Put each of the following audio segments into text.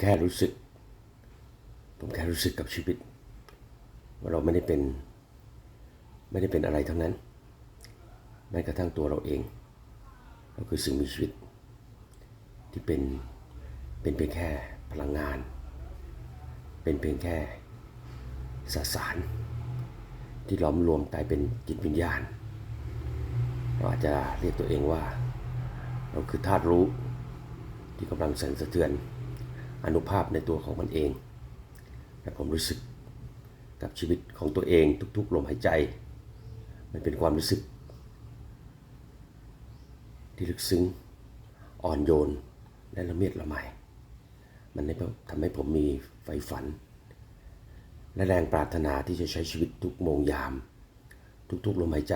แค่รู้สึก ผมแค่รู้สึกกับชีวิต ว่าเราไม่ได้เป็น ไม่ได้เป็นอะไรทั้งนั้น แม้กระทั่งตัวเราเอง เราคือสิ่งมีชีวิต ที่เป็น เป็นเพียงแค่พลังงาน เป็นเพียงแค่สสาร ที่ล้อมรวมกลายเป็นจิตวิญญาณ เราอาจจะเรียกตัวเองว่า เราคือธาตุรู้ที่กำลังสั่นสะเทือน อนุภาพในตัวของมันเองและผมรู้สึกกับชีวิตของตัวเองทุกๆลมหายใจ มันเป็นความรู้สึก ที่ลึกซึ้งอ่อนโยนและละเมียดละไมมันทำให้ผมมีไฟฝัน และแรงปรารถนาที่จะใช้ชีวิตทุกโมงยาม ทุกๆลมหายใจ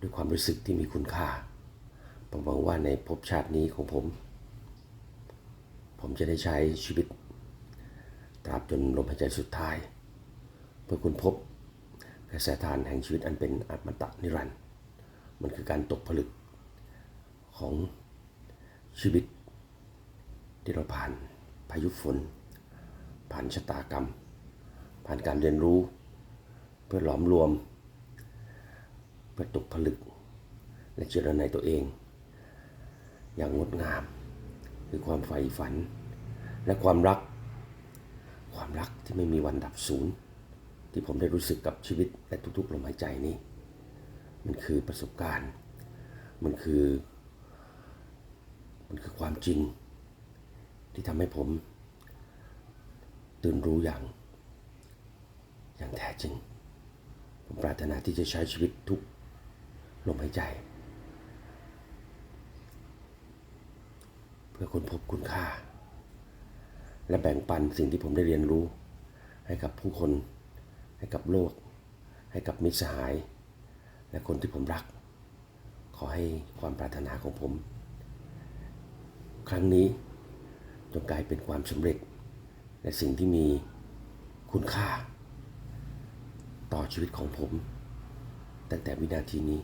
ด้วยความรู้สึกที่มีคุณค่าผมหวังว่าในภพชาตินี้ของผม ผมจะได้ใช้ชีวิต ตราบจนลมหายใจสุดท้าย เพื่อคุณพบกระแสทานแห่งชีวิตอันเป็นอัตมตะนิรันดร์มันคือการตกผลึกของชีวิต ที่เราผ่านพายุฝน ผ่านชะตากรรม ผ่านการเรียนรู้ เพื่อหลอมรวม เพื่อตกผลึก และเจริญในตัวเอง อย่างงดงาม คือความใฝ่ฝัน และความรัก ความรักที่ไม่มีวันดับสูญที่ผมได้รู้สึกกับชีวิตและทุกๆลมหายใจนี้ มันคือประสบการณ์ มันคือ มันคือความจริง ที่ทำให้ผม ตื่นรู้อย่าง อย่างแท้จริง ผมปรารถนาที่จะใช้ชีวิตทุกลมหายใจ เพื่อค้นพบคุณค่า และแบ่งปันสิ่งที่ผมได้เรียนรู้ ให้กับผู้คน ให้กับโลก ให้กับมิตรสหาย และคนที่ผมรัก ขอให้ความปรารถนาของผม ครั้งนี้จงกลายเป็นความสำเร็จ และสิ่งที่มีคุณค่า ต่อชีวิตของผม ตั้งแต่วินาทีนี้